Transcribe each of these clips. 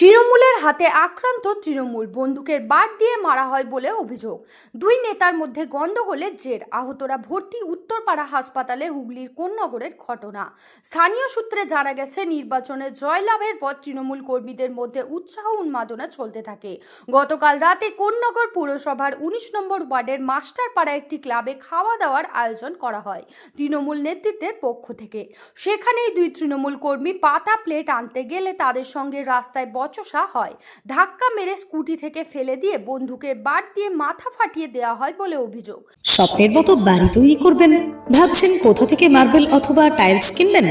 তৃণমূলের হাতে আক্রান্ত তৃণমূল। বন্দুকের বাট দিয়ে মারা হয় বলে অভিযোগ। দুই নেতার মধ্যে গন্ডগোলের জের। আহতরা ভর্তি উত্তরপাড়া হাসপাতালে হুগলির কোন্নগরের ঘটনা। স্থানীয় সূত্রে জানা গেছে, নির্বাচনে জয়লাভের পর তৃণমূল কর্মীদের মধ্যে উৎসাহ উন্মাদনা চলতে থাকে। গতকাল রাতে কোন্নগর পুরসভার উনিশ নম্বর ওয়ার্ডের মাস্টারপাড়া একটি ক্লাবে খাওয়া দাওয়ার আয়োজন করা হয় তৃণমূল নেতৃত্বের পক্ষ থেকে। সেখানেই দুই তৃণমূল কর্মী পাতা প্লেট আনতে গেলে তাদের সঙ্গে রাস্তায় বচসা হয়। ধাক্কা মেরে স্কুটি থেকে ফেলে দিয়ে বন্দুকের বাট দিয়ে মাথা ফাটিয়ে দেওয়া হয় বলে অভিযোগ। স্বপ্নের মতো বাড়ি তৈরি করবেন? ভাবছেন কোথা থেকে মার্বেল অথবা টাইলস কিনবেন?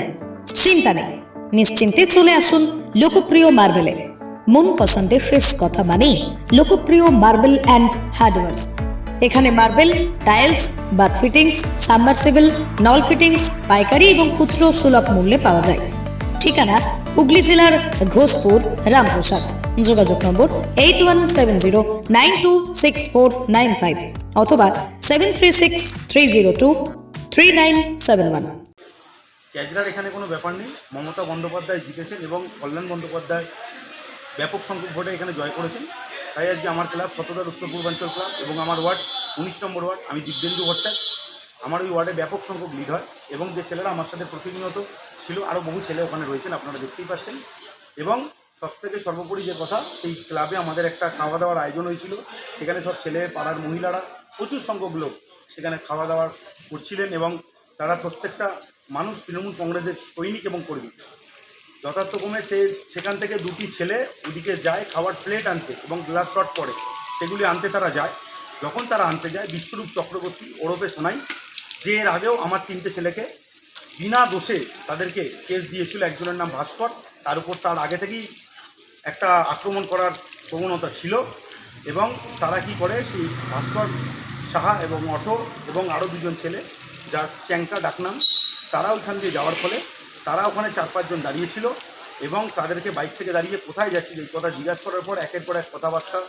চিন্তা নেই। নিশ্চিন্তে চলে আসুন লোকপ্রিয় মার্বেলে মন পছন্দের শেষ কথা মানেই লোকপ্রিয় মার্বেল অ্যান্ড হার্ডওয়ার্স। এখানে marble, tiles bath fittings, submersible, নল ফিটিংস, পাইকারি এবং খুচরো সুলভ মূল্যে পাওয়া যায়। ঠিকানা হুগলি জেলার ঘোষপুর, রামপ্রসাদ। যোগাযোগ নম্বর eight one seven zero nine two six four nine five অথবা seven three six three zero two three nine seven one ক্যাজরার এখানে কোনো ব্যাপার নেই। মমতা বন্দ্যোপাধ্যায় জিতেছেন এবং কল্যাণ বন্দ্যোপাধ্যায় ব্যাপক সংখ্যক ভোটে এখানে জয় করেছেন। তাই আজকে আমার ক্লাব শতদার উত্তর পূর্বাঞ্চল ক্লাব এবং আমার ওয়ার্ড উনিশ নম্বর ওয়ার্ড। আমি দিব্যেন্দু ভট্টাচ আমার ওই ওয়ার্ডে ব্যাপক সংখ্যক লিড হয় এবং যে ছেলেরা আমার সাথে প্রতিনিয়ত ছিল আরও বহু ছেলে ওখানে রয়েছেন, আপনারা দেখতেই পাচ্ছেন। এবং সব থেকে সর্বোপরি যে কথা, সেই ক্লাবে আমাদের একটা খাওয়া দাওয়ার আয়োজন হয়েছিল। সেখানে সব ছেলে, পাড়ার মহিলারা, প্রচুর সংখ্যক লোক সেখানে খাওয়া দাওয়া করছিলেন এবং তারা প্রত্যেকটা মানুষ তৃণমূল কংগ্রেসের সৈনিক এবং কর্মী। যথার্থক্রমে সে সেখান থেকে দুটি ছেলে ওদিকে যায়, খাওয়ার প্লেট আনতে এবং গ্লাস শট পড়ে সেগুলি আনতে তারা যায়। যখন তারা আনতে যায়, বিশ্বরূপ চক্রবর্তী ওরফে শোনাই যে এর আগেও আমার তিনটে ছেলেকে বিনা দোষে তাদেরকে কেস দিয়েছিল। একজনের নাম ভাস্কর, তার উপর তার আগে থেকেই একটা আক্রমণ করার প্রবণতা ছিল এবং তারা কি করে, সেই ভাস্কর সাহা এবং অটো এবং আরও দুজন ছেলে যার চ্যাংকা ডাকনাম তারা ওইখান দিয়ে যাওয়ার ফলে তারা ওখানে চার পাঁচজন দাঁড়িয়েছিল এবং তাদেরকে বাইক থেকে দাঁড়িয়ে কোথায় যাচ্ছিল এই কথা জিজ্ঞাসা করার পর একের পর এক কথাবার্তা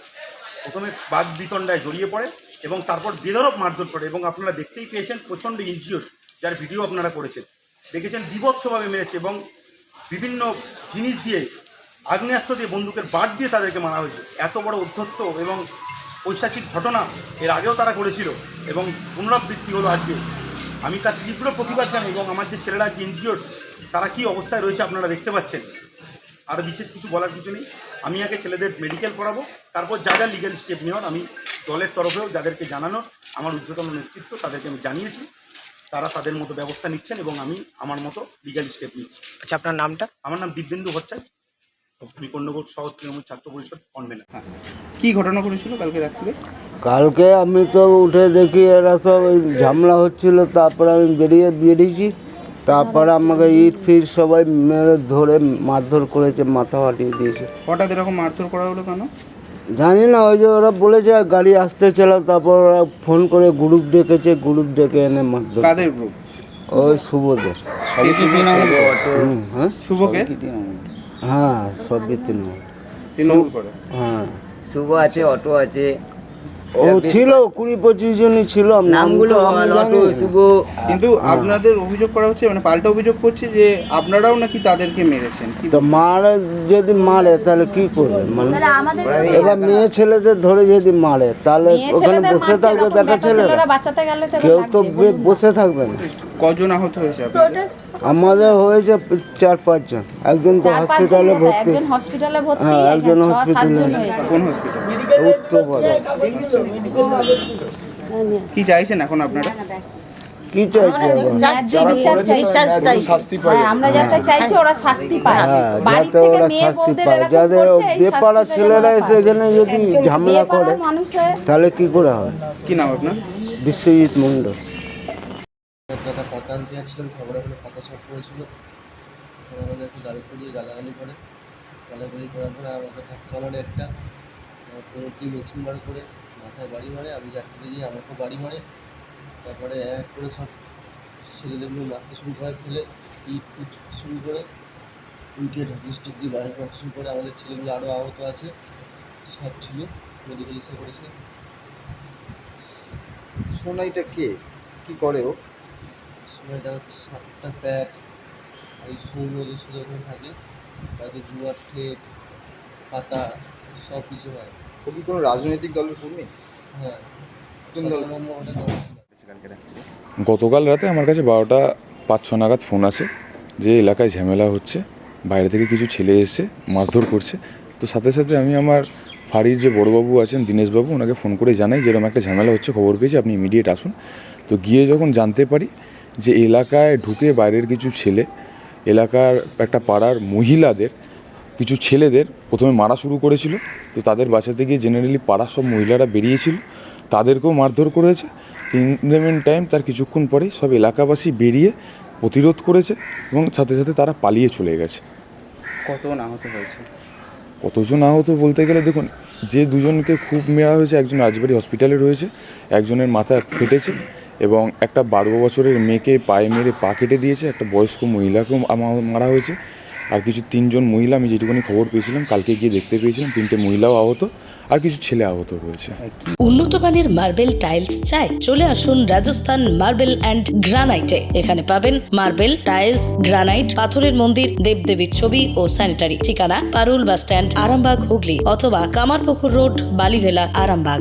প্রথমে বাদ বিতণ্ডায় জড়িয়ে পড়ে এবং তারপর বেদরক মারধর করে এবং আপনারা দেখতেই পেয়েছেন প্রচণ্ড ইনজিওর যার ভিডিও আপনারা করেছেন। দেখেছেন বিভৎসভাবে মেরেছে এবং বিভিন্ন জিনিস দিয়ে, আগ্নেয়াস্ত্র দিয়ে বন্দুকের বাট দিয়ে তাদেরকে মারা হয়েছে। এত বড় অধ্যত্ত এবং ঐশাচিক ঘটনা এর আগেও তারা করেছিল এবং পুনরাবৃত্তি হলো আজকে। আমি তার তীব্র প্রতিবাদ জানাই এবং আমার যে ছেলেরা আজকে ইনজিওর তারা কী অবস্থায় রয়েছে আপনারা দেখতে পাচ্ছেন। আর বিশেষ কিছু বলার কিছু নেই। আমি আগে ছেলেদের মেডিকেল পড়াবো তারপর যা যা লিগ্যাল স্টেপ নেওয়ার আমি দলের তরফেও যাদেরকে জানানো আমার উচ্চতম নেতৃত্ব তাদেরকে আমি জানিয়েছি। তারা তাদের মতো ব্যবস্থা নিচ্ছেন এবং আমি আমার মতো লিগ্যাল স্টেপ নিচ্ছি। আচ্ছা আপনার নামটা? আমার নাম দিব্যেন্দু ভট্টাচার্য আমি কন্যগর শহর তৃণমূল ছাত্র পরিষদ কনভেনার। কি ঘটনা করেছিল কালকে রাত্রে? কালকে আমি তো উঠে দেখি এরা সব ঝামেলা হচ্ছিল তারপরে আমি বেরিয়ে বেরিয়েছি। তারপরে আমাকে ইট ফিট সবাই মেরে ধরে মারধর করেছে মাথা ফাটিয়ে দিয়েছে। হঠাৎ এরকম মারধর করা হলো কেন? জানি না ওই যে ওরা বলেছে গাড়ি আসতে ছিল তারপর ওরা ফোন করে গ্রুপ ডেকেছে গ্রুপ ডেকে এনে মারধর কাদের গ্রুপ ওই শুভদের। হ্যাঁ? শুভকে? হ্যাঁ সবই তৃণমূল। হ্যাঁ। শুভ আছে অটো আছে ও ছিল কুড়ি পঁচিশ জনই ছিল নামগুলো। শুভ কিন্তু আপনাদের অভিযোগ করা হচ্ছে মানে পাল্টা অভিযোগ করছে যে আপনারাও নাকি তাদেরকে মেরেছেন? তো মারে যদি মারে তাহলে কি করবে? মানে এবার মেয়ে ছেলেদের ধরে যদি মারে তাহলে ওখানে বসে থাকবে বেটা ছেলেরা। তো কেউ তো বসে থাকবে না। কজন আহত হয়েছে আপনাদের? আমাদের হয়েছে চার পাঁচজন। একজন তো হসপিটালে ভর্তি। একজন হসপিটালে ভর্তি হ্যাঁ একজন হসপিটালে কোন হসপিটাল কি চাইছেন এখন আপনারা? কি চাইছে এখন? হ্যাঁ, আমরা যেটা চাইছি ওরা শাস্তি পায়। হ্যাঁ বাড়ি যাতে থেকে ওরা মেয়ে শাস্তি বউদের পায় যাদের বেপাড়া ছেলেরা এসে। এখানে যদি ঝামেলা করে তাহলে কি করে হয় কি নাম আপনার? বিশ্বজিৎ মণ্ডল। দাদা পাতা আনতে যাচ্ছিলাম খবর ওখানে পাতা শর্ট পড়েছিল। আমাদের একটু দাঁড়িয়ে করিয়ে গালাগালি করে, গালাগালি করার পরে আমাকে ধাক্কা মারে একটা। কোনোটি মেশিন বার করে, মাথায় বাড়ি মারে, আমি যাত্রী দিয়ে আমাকেও বাড়ি মারে। তারপরে এক করে সব ছেলেদেরগুলো মারতে শুরু করে, ফেলে, ইট শুরু করে, উইকেট হকি স্টিক দিয়ে বাইরে করতে শুরু করে, আমাদের ছেলেগুলো আরও আহত আছে, সব ছিল মেডিকেল এসে করেছে সোনাইটা কে? কি করে ও? সময়টা হচ্ছে সাতটা প্যাক ওখানে থাকে তাদের জুয়ার ঠেক পাতা সব কিছু হয়। ও কি কোনো রাজনৈতিক দলের কর্মী? হ্যাঁ। কোন দল? গতকাল রাতে আমার কাছে বারোটা পাঁচ ছ নাগাদ ফোন আসে যে এলাকায় ঝামেলা হচ্ছে বাইরে থেকে কিছু ছেলে এসে মারধর করছে। তো সাথে সাথে আমি আমার ফাঁড়ির যে বড়োবাবু আছেন দীনেশবাবু ওনাকে ফোন করে জানাই যেরকম একটা ঝামেলা হচ্ছে খবর পেয়েছি আপনি ইমিডিয়েট আসুন। তো গিয়ে যখন জানতে পারি যে এলাকায় ঢুকে বাইরের কিছু ছেলে এলাকার একটা পাড়ার মহিলাদের কিছু ছেলেদের প্রথমে মারা শুরু করেছিল। তো তাদের বাঁচাতে গিয়ে জেনারেলি পাড়ার সব মহিলারা বেরিয়েছিল। তাদেরকেও মারধর করেছে। ইন টাইম তার কিছুক্ষণ পরেই সব এলাকাবাসী বেরিয়ে প্রতিরোধ করেছে এবং সাথে সাথে তারা পালিয়ে চলে গেছে। কত আহত হয়েছে? কতজন আহত বলতে গেলে দেখুন যে দুজনকে খুব মেরা হয়েছে একজন রাজবাড়ি হসপিটালে রয়েছে একজনের মাথা ফেটেছে। এবং একটা বারো বছরের মেয়েকে পায়ে মেরে পা কেটে দিয়েছে, একটা বয়স্ক মহিলাকেও মারা হয়েছে। আর কিছু তিনজন মহিলা, আমি যেটুকুনি খবর পেয়েছিলাম, কালকে গিয়ে দেখতে পেয়েছিলাম, তিনটে মহিলাও আহত, আর কিছু ছেলে আহত রয়েছে। উন্নত মানের মার্বেল টাইলস চাই? চলে আসুন রাজস্থান মার্বেল অ্যান্ড গ্রানাইটে। এখানে পাবেন মার্বেল, টাইলস, গ্রানাইট, পাথরের মন্দির, দেবদেবীর ছবি ও স্যানিটারি। ঠিকানা পারুল বাস স্ট্যান্ড, আরামবাগ, হুগলি অথবা কামারপুকুর রোড, বালিভেলা, আরামবাগ।